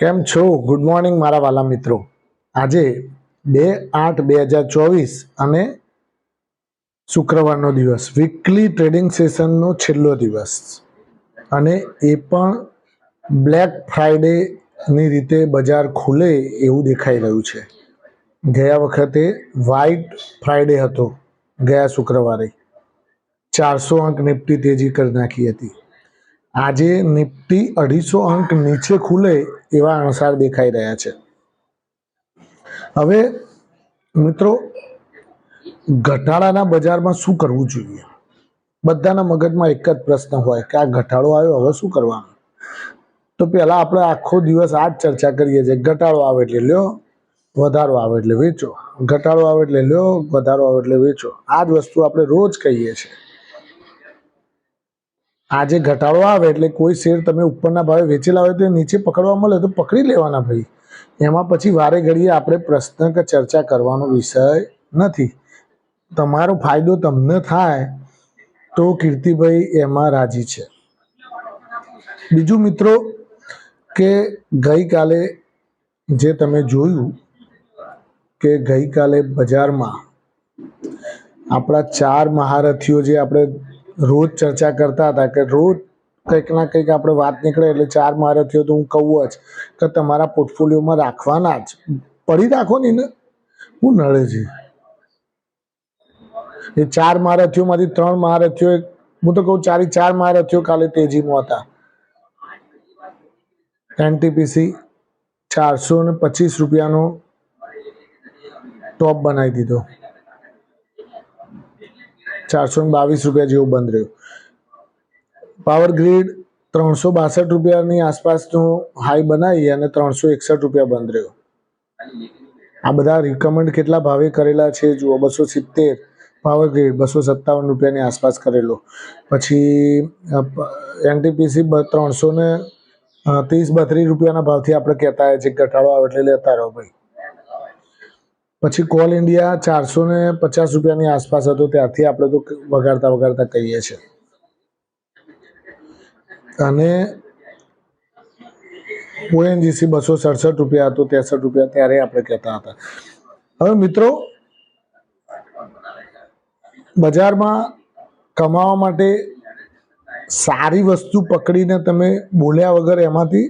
કેમ છો? Good morning મારા વાલા મિત્રો. આજે બે આઠ બે હજાર ચોવીસ અને શુક્રવારનો દિવસ વીકલી ટ્રેડિંગ સેશનનો છેલ્લો દિવસ. અને એ પણ બ્લેક ફ્રાઈડેની રીતે બજાર ખુલે એવું દેખાઈ રહ્યું છે. ગયા વખતે વ્હાઇટ ફ્રાઈડે હતો, ગયા શુક્રવારે. ચારસો અંક નિફ્ટી તેજી કરી નાખી હતી. આજે નિફ્ટી અઢીસો અંક નીચે ખુલે એવા અણસાર દેખાઈ રહ્યા છે. હવે મિત્રો, ઘટાડાના બજારમાં શું કરવું જોઈએ? બધાના મગજમાં એક જ પ્રશ્ન હોય કે આ ઘટાડો આવ્યો, હવે શું કરવાનું? તો પેલા આપણે આખો દિવસ આ જ ચર્ચા કરીએ છીએ. ઘટાડો આવે એટલે લ્યો, વધારો આવે એટલે વેચો. ઘટાડો આવે એટલે લ્યો, વધારો આવે એટલે વેચો. આ જ વસ્તુ આપણે રોજ કહીએ છીએ. આજે ઘટાડો આવે એટલે કોઈ શેર તમે ઉપરના ભાવે વેચેલા હોય તો નીચે પકડવા મળે તો પકડી લેવાના ભાઈ. એમાં પછી વારે ઘડીએ આપણે પ્રશ્ન કે ચર્ચા કરવાનો વિષય નથી. તમારો ફાયદો તમને થાય તો કીર્તિભાઈ એમાં રાજી છે. બીજું મિત્રો કે ગઈકાલે જે તમે જોયું કે ગઈકાલે બજારમાં આપણા ચાર મહારથીઓ જે આપણે રોજ ચર્ચા કરતા હતા કે રોજ કંઈક ના કંઈક આપણે વાત નીકળે એટલે ચાર મહારથીઓ તો હું કહું જ કે તમારા પોર્ટફોલિયોમાં રાખવાના જ. પડી રાખો ને હું નડે છે. એ ચાર મહારથીઓમાંથી ત્રણ મહારથીઓ હું તો કહું ચારી ચાર મહારથીઓ કાલે તેજીમાં હતા. એનટીપીસી ચારસો ને પચીસ રૂપિયાનો ટોપ બનાવી દીધો. ચારસો ને બાવીસ રૂપિયા જેવું બંધ રહ્યું. પાવર ગ્રીડ ત્રણસો બાસઠ રૂપિયાની આસપાસનું હાઈ બનાવી અને ત્રણસો એકસઠ રૂપિયા બંધ રહ્યો. આ બધા રિકમેન્ડ કેટલા ભાવે કરેલા છે? જુઓ, બસો સિત્તેર પાવર ગ્રીડ બસો સત્તાવન રૂપિયાની આસપાસ કરેલો. પછી એનટીપીસી ત્રણસો ને ત્રીસ બત્રીસ રૂપિયાના ભાવથી આપણે કહેતા હોય છે ઘટાડો આવે એટલે લેતા રહો ભાઈ. પછી કોલ ઇન્ડિયા ચારસો ને પચાસ રૂપિયાની આસપાસ હતો, ત્યારથી આપણે તો વગાડતા વગાડતા કહીએ છીએ. અને ઓએનજીસી બસો સડસઠ રૂપિયા હતું, ત્રેસઠ રૂપિયા ત્યારે આપણે કહેતા હતા. હવે મિત્રો, બજારમાં કમાવા માટે સારી વસ્તુ પકડીને તમે બોલ્યા વગર એમાંથી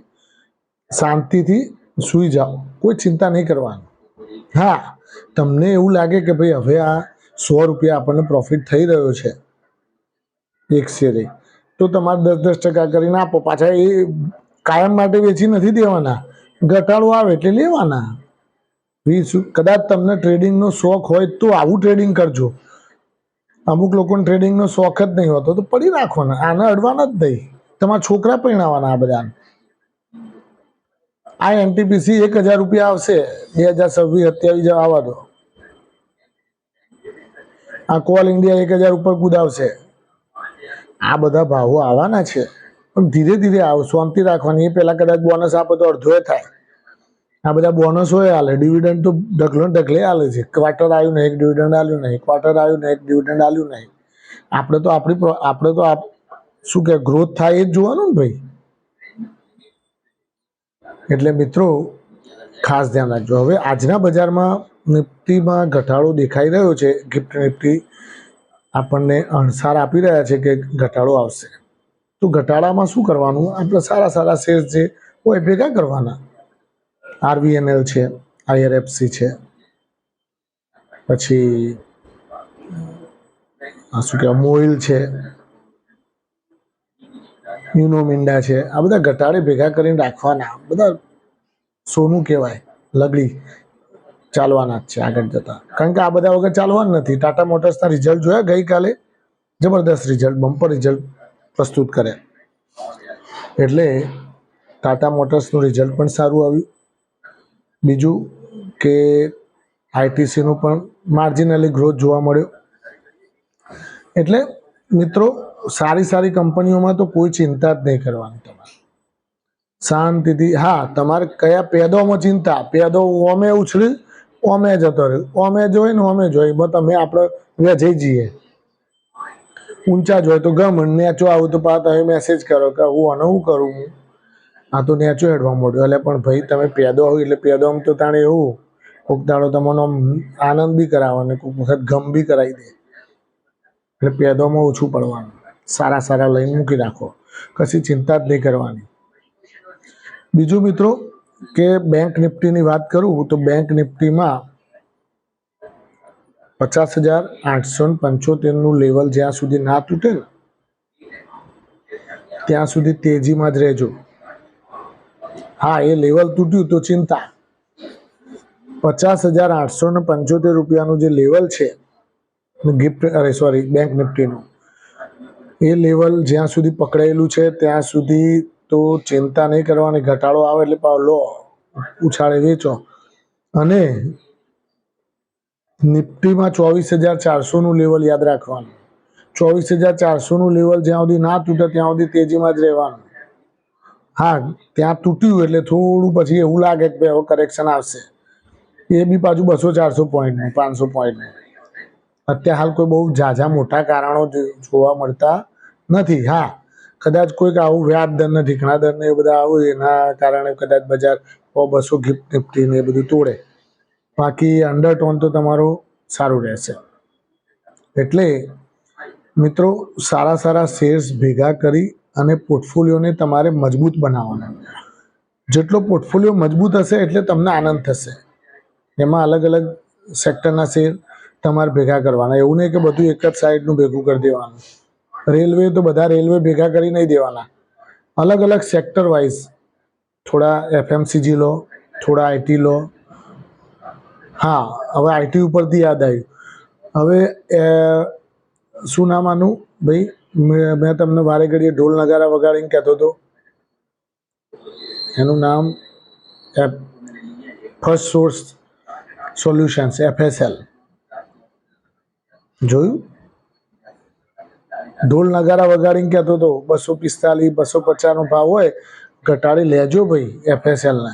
શાંતિથી સૂઈ જાઓ. કોઈ ચિંતા નહીં કરવાની. હા, તમને એવું લાગે કે ભાઈ હવે આ સો રૂપિયા આપણને પ્રોફિટ થઈ રહ્યો છે એક શેરે, તો તમારે દસ દસ ટકા કરીને આપો. પાછા એ કાયમ માટે વેચી નથી દેવાના. ઘટાડો આવે એટલે લેવાના. વીસ કદાચ તમને ટ્રેડિંગનો શોખ હોય તો આવું ટ્રેડિંગ કરજો. અમુક લોકોને ટ્રેડિંગનો શોખ જ નહીં હોતો, તો પડી રાખવાના. આને અડવાના જ નહીં. તમારા છોકરા પરણાવવાના આ બધાને. આ એનટીપીસી એક હજાર રૂપિયા આવશે. બે હજાર છવ્વીસ સત્યાવીસ આવવા દો. આ કોલ ઇન્ડિયા એક હજાર ઉપર કુદાવશે આ બધા ભાવો આવવાના છે. પણ ધીરે ધીરે આવો, શાંતિ રાખવાની. એ પહેલાં કદાચ બોનસ આપે તો અડધો થાય. આ બધા બોનસ હોય હાલે. ડિવિડન્ડ તો ઢગલો ઢગલે હાલે છે. ક્વાર્ટર આવ્યું નહીં એક ડિવિડન્ડ આવ્યું નહીં ક્વાર્ટર આવ્યું નહીં એક ડિવિડન્ડ આવ્યું નહીં આપણે તો આપણી આપણે તો આપ શું કે ગ્રોથ થાય એ જ જોવાનું ને ભાઈ? એટલે મિત્રો, ખાસ ધ્યાન રાખજો. હવે આજના બજારમાં નિફ્ટીમાં ઘટાડો દેખાઈ રહ્યો છે. ગિફ્ટ નિફ્ટી આપણને અણસાર આપી રહ્યા છે કે ઘટાડો આવશે. તો ઘટાડામાં શું કરવાનું? આપણે સારા સારા શેર છે હોય ભેગા કરવાના. આરવીએનએલ છે, આઈઆરએફસી છે. પછી શું કહેવાય? મોઇલ છે. યુનો મીંડા છે. આ બધા ઘટાડે ભેગા કરીને રાખવાના. બધા સોનું કહેવાય, લગડી ચાલવાના જ છે આગળ જતા. કારણ કે આ બધા વગર ચાલવાના નથી. ટાટા મોટર્સના રિઝલ્ટ જોયા ગઈકાલે. જબરદસ્ત રિઝલ્ટ બમ્પર રિઝલ્ટ પ્રસ્તુત કર્યા. એટલે ટાટા મોટર્સનું રિઝલ્ટ પણ સારું આવ્યું. બીજું કે આઈટીસીનું પણ માર્જિનલી ગ્રોથ જોવા મળ્યો. એટલે મિત્રો સારી સારી કંપનીઓમાં તો કોઈ ચિંતા જ નહીં કરવાની તમારે. શાંતિથી, હા, તમારે કયા પેદોમાં ચિંતા? પેદો ઓમે ઉછળી, ઓમે જતો રહ્યો. ઓમે જોઈ ને ઓમે જોઈ. તમે આપણે વેચાઈ જઈએ. ઊંચા જોઈએ તો ગમ. નેચો આવું તો પાછા તમે મેસેજ કરો કે હું આને હું કરું હું? આ તો નેચો હેડવા મળ્યો એટલે પણ ભાઈ, તમે પેદો હોય એટલે પેદો આમ તો તાણે એવું. કોક દાડો તમને આનંદ બી કરાવવાનો કોઈક વખત ગમ બી કરાવી દે. એટલે પેદોમાં ઓછું પડવાનું. સારા સારા લઈને મૂકી રાખો. કશી ચિંતા જ નહીં કરવાની. બીજું મિત્રો, કે બેંક નિફ્ટીની વાત કરું તો બેંક નિફ્ટીમાં પચાસ હજાર આઠસો પંચોતેરનું લેવલ જ્યાં સુધી ના તૂટે ને, ત્યાં સુધી તેજીમાં જ રહેજો. હા, એ લેવલ તૂટ્યું તો ચિંતા. પચાસ હજાર આઠસો ને પંચોતેર રૂપિયાનું જે લેવલ છે ગિફ્ટ અરે સોરી બેંક નિફ્ટીનું એ લેવલ જ્યાં સુધી પકડાયેલું છે, ત્યાં સુધી તો ચિંતા નહીં કરવાની. ઘટાડો આવે એટલે પાછો લો, ઉછાળે વેચો. અને નિફ્ટીમાં ચોવીસ હજાર ચારસોનું લેવલ યાદ રાખવાનું. ચોવીસ હજાર ચારસોનું લેવલ જ્યાં સુધી ના તૂટે, ત્યાં સુધી તેજીમાં જ રહેવાનું. હા, ત્યાં તૂટ્યું એટલે થોડું પછી એવું લાગે કે હવે કરેક્શન આવશે. એ બી પાછું બસો ચારસો પોઈન્ટનું પાંચસો પોઈન્ટનું અત્યારે હાલ કોઈ બહુ ઝાઝા મોટા કારણો જોવા મળતા નથી. હા, કદાચ કોઈક આવું વ્યાજ દર ને ઠીકણા દર ને એ બધા આવું એના કારણે કદાચ બજાર સો બસો ગિફ્ટ નિફ્ટી ને એ બધું તોડે. બાકી અંડરટોન તો તમારું સારું રહેશે. એટલે મિત્રો, સારા સારા શેર્સ ભેગા કરી અને પોર્ટફોલિયોને તમારે મજબૂત બનાવવાના. જેટલો પોર્ટફોલિયો મજબૂત હશે એટલે તમને આનંદ થશે. એમાં અલગ અલગ સેક્ટરના શેર તમારે ભેગા કરવાના. એવું નહીં કે બધું એક જ સાઈડનું ભેગું કરી દેવાનું. રેલવે તો બધા રેલવે ભેગા કરી નહીં દેવાના. અલગ અલગ સેક્ટર વાઇઝ થોડા એફએમસીજી લો, થોડા આઈટી લો. હા, હવે આઈટી ઉપરથી યાદ આવ્યું. હવે શું નામ આનું? ભાઈ, મેં તમને વારે ઘડીએ ઢોલ નગારા વગાડીને કહેતો હતો. એનું નામ ફર્સ્ટ સોર્સ સોલ્યુશન્સ એફએસએલ જોયું? ઢોલ નગારા વગાડીને કહેતો હતો, બસો પિસ્તાલીસ, બસો પચાસનો ભાવ હોય, ઘટાડી લેજો ભાઈ એફએસએલને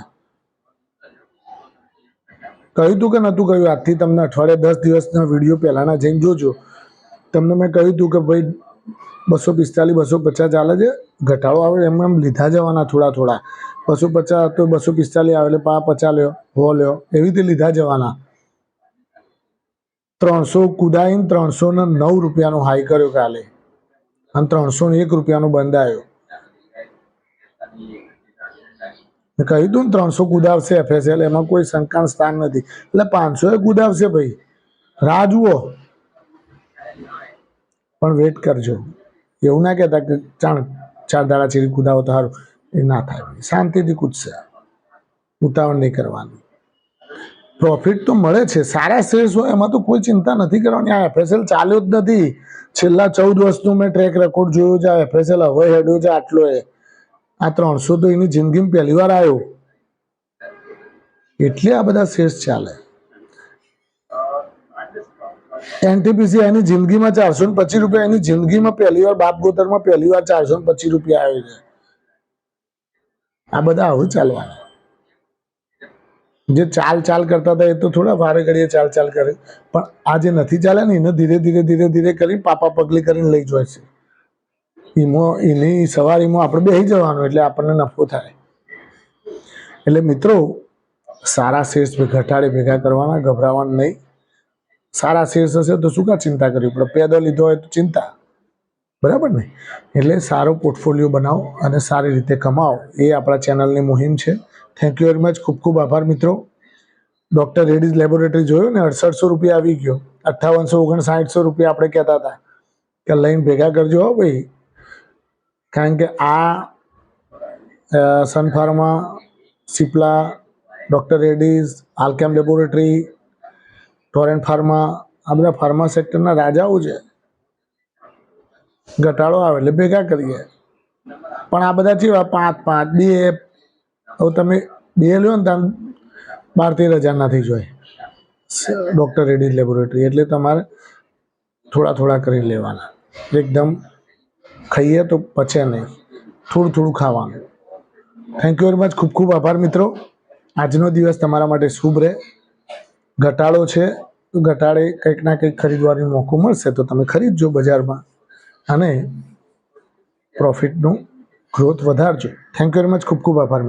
કહ્યું તું કે નહોતું કહ્યું? આજથી તમને અઠવાડિયે દસ દિવસના વીડિયો પહેલાંના જઈને જોજો. તમને મેં કહ્યું તું કે ભાઈ, બસો પિસ્તાલીસ, બસો પચાસ ચાલે છે? ઘટાડો આવે એમ એમ લીધા જવાના થોડા થોડા. બસો પચાસ તો બસો પિસ્તાલીસ આવે એટલે પા પચાસ લ્યો, હો લ્યો, એવી રીતે લીધા જવાના. ત્રણસો કુદાઈને ત્રણસો ને નવ રૂપિયાનો હાઈ કર્યો કાલે. અને ત્રણસો ને એક રૂપિયાનો બંધ આવ્યો. મેં કહ્યું તું ને ત્રણસો કુદાવશે એફએસએલ એમાં કોઈ શંકાનું સ્થાન નથી. એટલે પાંચસો એ કુદાવશે ભાઈ. રાહ જુઓ. પણ વેટ કરજો. એવું ના કહેતા કે ચાણ ચાર દાડા ચીરી કુદાવો તો સારું. એ ના થાય. શાંતિથી કૂદશે. ઉતાવળ નહીં કરવાની. પ્રોફિટ તો મળે છે. સારા શેર્સ હોય એમાં તો કોઈ ચિંતા નથી કરવાની. આ એફએસએલ ચાલ્યો જ નથી. છેલ્લા ચૌદ વર્ષનું મેં ટ્રેક રેકોર્ડ જોયો છે. આ એફએસએલ હવે હેડ્યો છે આટલો એ. આ ત્રણસો તો એની જિંદગીમાં પહેલી વાર આવ્યો. એટલે આ બધા શેર્સ ચાલે. એનટીપીસી એની જિંદગીમાં ચારસો ને પચીસ રૂપિયા, એની જિંદગીમાં પહેલી વાર, બાપ ગોતરમાં પહેલી વાર ચારસો ને પચીસ રૂપિયા આવ્યો છે. આ બધા આવું ચાલવાના. જે ચાલ ચાલ કરતા હતા એ તો થોડા વારે ઘડીએ ચાલ ચાલ કરે. પણ આ જે નથી ચાલ્યા ને એને ધીરે ધીરે ધીરે ધીરે કરી પાપા પગલી કરીને લઈ જાય છે. એમાં એની સવારીમાં આપણે બેસી જવાનું એટલે આપણને નફો થાય. એટલે મિત્રો, સારા શેર્સ ઘટાડે ભેગા કરવાના, ગભરાવાનું નહીં. સારા શેર્સ હશે તો શું કા ચિંતા કરવી પડે? પેદો લીધો હોય તો ચિંતા. બરાબર ને? એટલે સારો પોર્ટફોલિયો બનાવો અને સારી રીતે કમાઓ એ આપણા ચેનલની મુહિમ છે. થેન્ક યુ વેરી મચ ખૂબ ખૂબ આભાર મિત્રો. ડૉક્ટર રેડીઝ લેબોરેટરી જોયું ને? અડસઠસો રૂપિયા આવી ગયો. અઠ્ઠાવનસો ઓગણસાઠસો રૂપિયા આપણે કહેતા હતા કે લઈને ભેગા કરજો હો ભાઈ. કારણ કે આ Sun Pharma Cipla doctor Reddy's Alkem laboratory Torrent pharma આ બધા ફાર્મા સેક્ટરના રાજાઓ છે. ઘટાડો આવે, એટલે ભેગા કરીએ. પણ આ બધા કેવા પાંચ પાંચ, બે, હવે તમે બે લ્યો ને બાર તેર હજાર નથી જોઈ ડૉક્ટર રેડીઝ લેબોરેટરી એટલે તમારે થોડા થોડા કરી લેવાના. એકદમ ખાઈએ તો પચે નહીં. થોડું થોડું ખાવાનું. થેન્ક યુ વેરી મચ ખૂબ ખૂબ આભાર મિત્રો. આજનો દિવસ તમારા માટે શુભ રહે. ઘટાડો છે ઘટાડે કંઈક ના કંઈક ખરીદવાનો મોકો મળશે, તો તમે ખરીદજો બજારમાં. અને પ્રોફિટનું ગ્રોથ વધારજો. થેન્ક યુ વેરી મચ ખૂબ ખૂબ આભાર